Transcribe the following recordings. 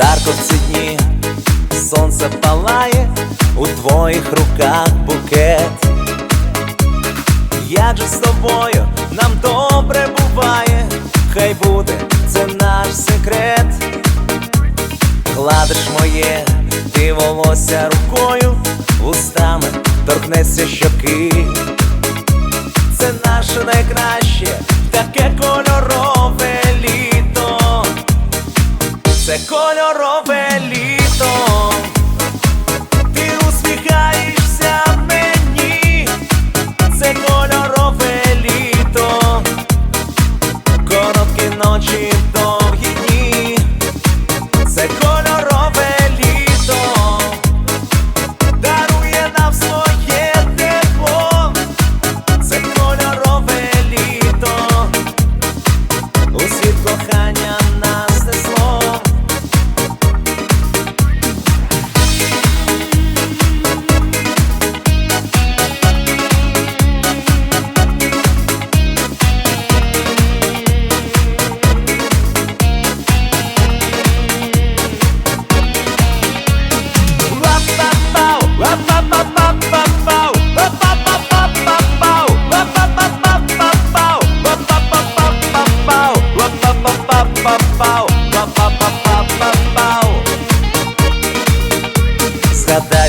жарко в ці дні, сонце палає, у твоїх руках букет. Як же з тобою нам добре буває, хай буде це наш секрет. Гладиш моє ти волосся рукою, вустами торкнеться щоки. Це наше найкраще, таке кольорове кольорове літо. Ти усміхаєшся мені. Це кольорове літо. Короткі ночі,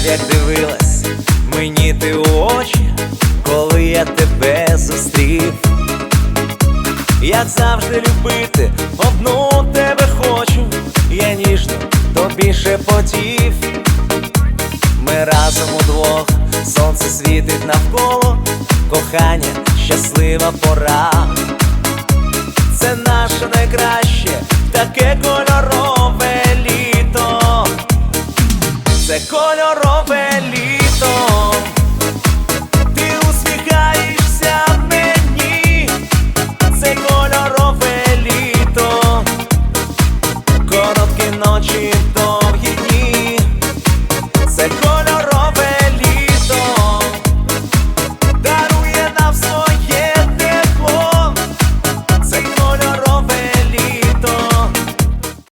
як дивилась мені ти у очі, коли я тебе зустрів, як завжди любити, одну тебе хочу, я ніжно тобі шепотів. Ми разом удвох, сонце світить навколо, кохання, щаслива пора. Це наше найкраще, таке кольорове літо. Це кольорове